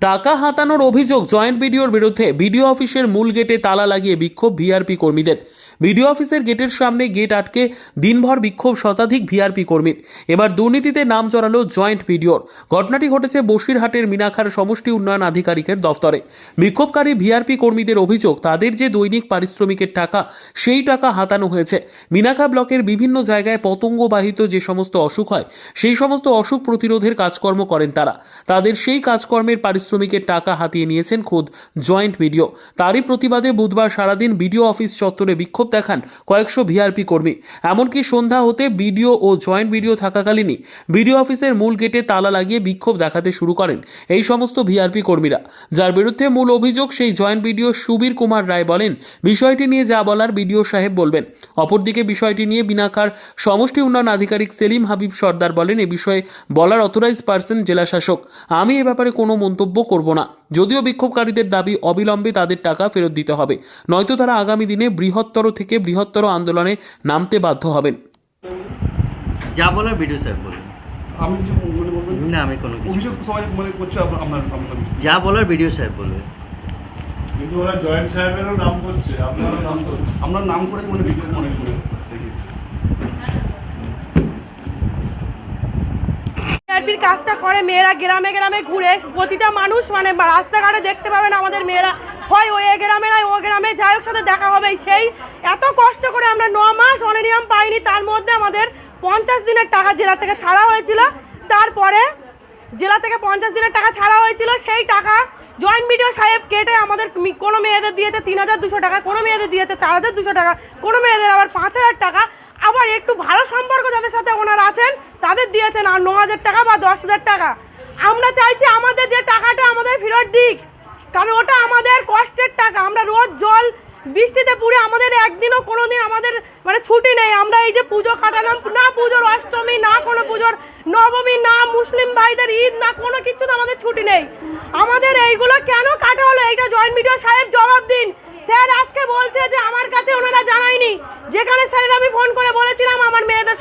টাকা হাতানোর অভিযোগ জয়েন্ট বিডিওর বিরুদ্ধে বিডিও অফিসের মূল গেটে তালা লাগিয়ে বিক্ষোভ ভিআরপি কর্মীদের। বিডিও অফিসের গেটের সামনে গেট আটকে দিনভর বিক্ষোভ শতাধিক ভিআরপি কর্মীর। এবার দুর্নীতিতে নাম জড়ালো জয়েন্ট বিডিওর। ঘটনাটি ঘটেছে বসিরহাটের মিনাখার সমষ্টি উন্নয়ন আধিকারিকের দফতরে। বিক্ষোভকারী ভিআরপি কর্মীদের অভিযোগ, তাদের যে দৈনিক পারিশ্রমিকের টাকা, সেই টাকা হাতানো হয়েছে। মিনাখা ব্লকের বিভিন্ন জায়গায় পতঙ্গবাহিত যে সমস্ত অসুখ হয়, সেই সমস্ত অসুখ প্রতিরোধের কাজকর্ম করেন তারা। তাদের সেই কাজকর্মের পারিশ্রমিকের টাকা হাতিয়ে নিয়েছেন খোদ জয়েন্ট ভিডিও তারই প্রতিবাদে বুধবার সারাদিন বিডিও অফিস চত্বরে বিক্ষোভ দেখান কয়েকশো ভিআরপি কর্মী। এমনকি সন্ধ্যা হতে বিডিও ও জয়েন্ট বিডিও থাকাকালীনই বিডিও অফিসের মূল গেটে তালা লাগিয়ে বিক্ষোভ দেখাতে শুরু করেন এই সমস্ত ভিআরপি কর্মীরা। যার বিরুদ্ধে মূল অভিযোগ সেই জয়েন্ট বিডিও সুবীর কুমার রায় বলেন, বিষয়টি নিয়ে যা বলার বিডিও সাহেব বলবেন। অপরদিকে বিষয়টি নিয়ে বিনাকার সমষ্টি উন্নয়ন আধিকারিক সেলিম হাবিব সর্দার বলেন, এ বিষয়ে বলার অথরাইজ পার্সন জেলা শাসক আমি এ ব্যাপারে কোনো মন্তব্য করব না। যদিও বিক্ষোভকারীদের দাবি অবিলম্বে তাদের টাকা ফেরত দিতে হবে নয়তো তারা আগামী দিনে বৃহত্তর থেকে বৃহত্তর আন্দোলনে নামতে বাধ্য হবেন। যা বলার ভিডিও সাহেব বলুন। আমি মানে বলবেন না আমি কোনো কিছু সবাই মানে করছে আপনার আপনার যা বলার ভিডিও সাহেব বলবে কিন্তু ওরা জয়েন্ট সাহেবেরও নাম করছে আপনারও নাম করছে। আপনার নাম করে মানে বিজ্ঞাপন মনে করে দেখিয়েছে। টিআরপির কাজটা করে মেয়েরা গ্রামে গ্রামে ঘুরে, প্রতিটা মানুষ মানে রাস্তাঘাটে দেখতে পাবেন আমাদের মেয়েরা। হয় ওই গ্রামে নয়, ও গ্রামে যাই হোক, সাথে দেখা হবে। সেই এত কষ্ট করে আমরা ন মাস অনিয়ম পাইনি, তার মধ্যে আমাদের পঞ্চাশ দিনের টাকা জেলা থেকে ছাড়া হয়েছিল। তারপরে জেলা থেকে পঞ্চাশ দিনের টাকা ছাড়া হয়েছিল, সেই টাকা জয়েন্ট বিডিও সাহেব কেটে আমাদের কোনো মেয়েদের দিয়েছে তিন হাজার দুশো টাকা, কোনো মেয়েদের দিয়েছে চার হাজার দুশো টাকা, কোনো মেয়েদের আবার পাঁচ হাজার টাকা। আবার একটু ভালো সম্পর্ক যাদের সাথে ওনারা আছেন, তাদের দিয়েছেন আর ন হাজার টাকা বা দশ হাজার টাকা। আমরা চাইছি আমাদের যে টাকাটা আমাদের ফেরত দিক, কারণ ওটা আমাদের কষ্টের টাকা। আমরা রোজ জল বৃষ্টিতে পুড়ে আমাদের একদিনও কোনো দিন আমাদের মানে ছুটি নেই। আমরা এই যে পুজো কাটালাম, না পুজোর অষ্টমী, না কোনো পুজোর নবমী, না মুসলিম ভাইদের ঈদ, না কোনো কিছু তো আমাদের ছুটি নেই। আমাদের এইগুলো কেন কাটা হলো? এইটা জয়েন্ট মিডিয়া সাহেব জবাব দিন। স্যার আজকে বলছে যে আমার কাছে ওনারা জানায়নি। যেখানে স্যারের আমি ফোন করে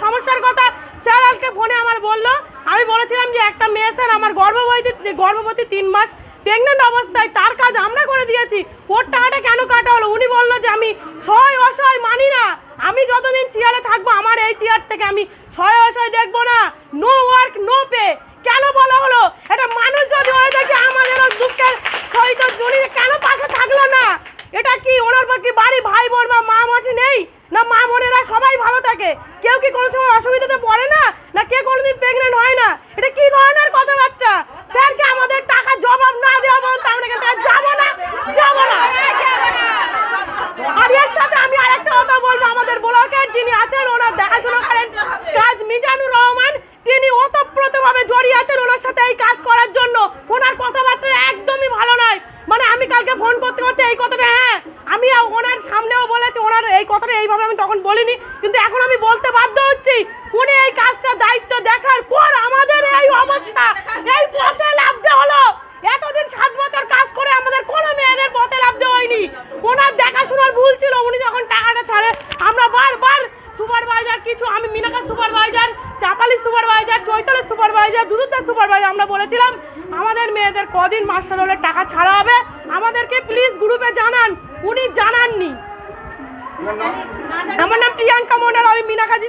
সমস্যার কথা স্যার আজকে ফোনে আমার বলল। আমি বলেছিলাম যে একটা মেয়ে স্যার আমার গর্ভবতী গর্ভবতী তিন মাস প্রেগনেন্ট অবস্থায় তার কাজ আমরা করে দিয়েছি। ওর টাকাটা কেন কাটা হলো? উনি বলল যে আমি সহায় অসহায় মানি না। আমি যতদিন চেয়ারে থাকব, আমার এই চেয়ার থেকে আমি সহায় অসহায় দেখব না। নো ওয়ার্ক নো পে কেন বলা হলো? একটা মানুষ যদি হয়ে থাকে আমাদেরও দুঃখের সহিত জড়িয়ে কেন পাশে থাকল না এটা কি ওনার পর কি বাড়ি ভাই বোন বা মা মাসি নেই না মা বোনেরা সবাই ভালো থাকে কেউ কি কোনো সময় অসুবিধাতে পড়ে না না কে কোনোদিন প্রেগনেন্ট হয় না এটা কি ধরনের কথাবার্তা স্যারকে আমাদের টাকা জবাব না দেওয়া পর্যন্ত আমরা এখান থেকে যাব না যাব না আর এর সাথে আমি আরেকটা কথা বলব আমাদের ব্লকের যিনি আছেন ওনার দেখাশোনা করেন কাজ মিজানুর রহমান তিনি ওতপ্রোতভাবে জড়িয়ে আছেন ওনার সাথে এই কাজ করার জন্য ওনার কথাবার্তা একদমই ভালো নয় মানে আমি কালকে ফোন করতে করতে এই কথাটা হ্যাঁ আমি ওনার সামনেও বলেছি, ওনার এই কথাটা এইভাবে আমি তখন বলিনি, কিন্তু এখন আমি বলতে বাধ্য হচ্ছি, উনি এই কাজটা দায়িত্ব দেখার পর আমাদের এই অবস্থা, এই পথে লাভতে হলো। এতদিন সাত বছর কাজ করে আমাদের কোনো মেয়েদের পথে লাভতে হয়নি। ওনার দেখাশোনার ভুল ছিল, উনি যখন টাকাটা ছাড়ে, আমরা বারবার সুপারভাইজার, কিছু, আমি মিনাকা সুপারভাইজার, চাপালি সুপারভাইজার চৈতালের সুপারভাইজার দুদুতের সুপারভাইজার, আমরা বলেছিলাম, আমাদের মেয়েদের কদিন মাস্টার হলে টাকা ছাড়া হবে আমাদেরকে প্লিজ গ্রুপে জানান। উনি জানাননি। আমার নাম প্রিয়াঙ্কা মন্ডল আমি মিনাকাজি